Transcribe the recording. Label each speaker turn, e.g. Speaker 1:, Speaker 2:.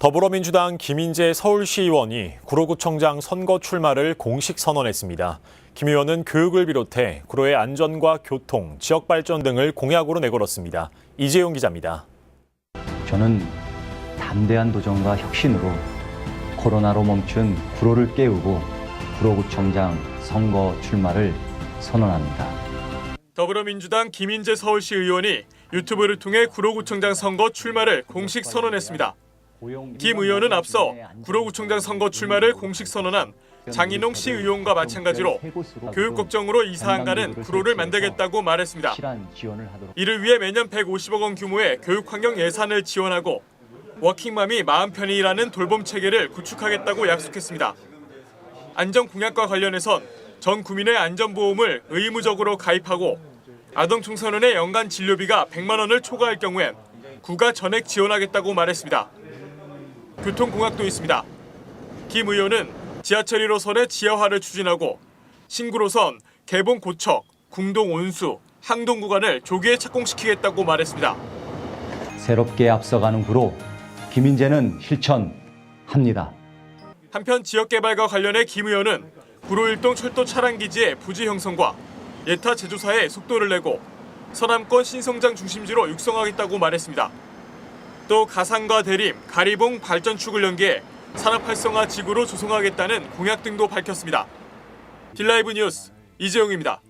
Speaker 1: 더불어민주당 김인재 서울시의원이 구로구청장 선거 출마를 공식 선언했습니다. 김 의원은 교육을 비롯해 구로의 안전과 교통, 지역 발전 등을 공약으로 내걸었습니다. 이재용 기자입니다.
Speaker 2: 저는 담대한 도전과 혁신으로 코로나로 멈춘 구로를 깨우고 구로구청장 선거 출마를 선언합니다.
Speaker 3: 더불어민주당 김인재 서울시 의원이 유튜브를 통해 구로구청장 선거 출마를 공식 선언했습니다. 김 의원은 앞서 구로구청장 선거 출마를 공식 선언한 장인홍 시 의원과 마찬가지로 교육 걱정으로 이사한 가는 구로를 만들겠다고 말했습니다. 이를 위해 매년 150억 원 규모의 교육 환경 예산을 지원하고 워킹맘이 마음 편히 일하는 돌봄 체계를 구축하겠다고 약속했습니다. 안전 공약과 관련해선 전 국민의 안전보험을 의무적으로 가입하고 아동 청소년의 연간 진료비가 100만 원을 초과할 경우엔 구가 전액 지원하겠다고 말했습니다. 교통공약도 있습니다. 김 의원은 지하철 1호선의 지하화를 추진하고 신구로선 개봉 고척, 궁동 온수, 항동 구간을 조기에 착공시키겠다고 말했습니다.
Speaker 2: 새롭게 앞서가는 구로 김인재는 실천합니다.
Speaker 3: 한편 지역 개발과 관련해 김 의원은 구로 일동 철도 차량 기지의 부지 형성과 예타 제조사에 속도를 내고 서남권 신성장 중심지로 육성하겠다고 말했습니다. 또 가상과 대림, 가리봉 발전축을 연계해 산업 활성화 지구로 조성하겠다는 공약 등도 밝혔습니다. 딜라이브 뉴스 이재용입니다.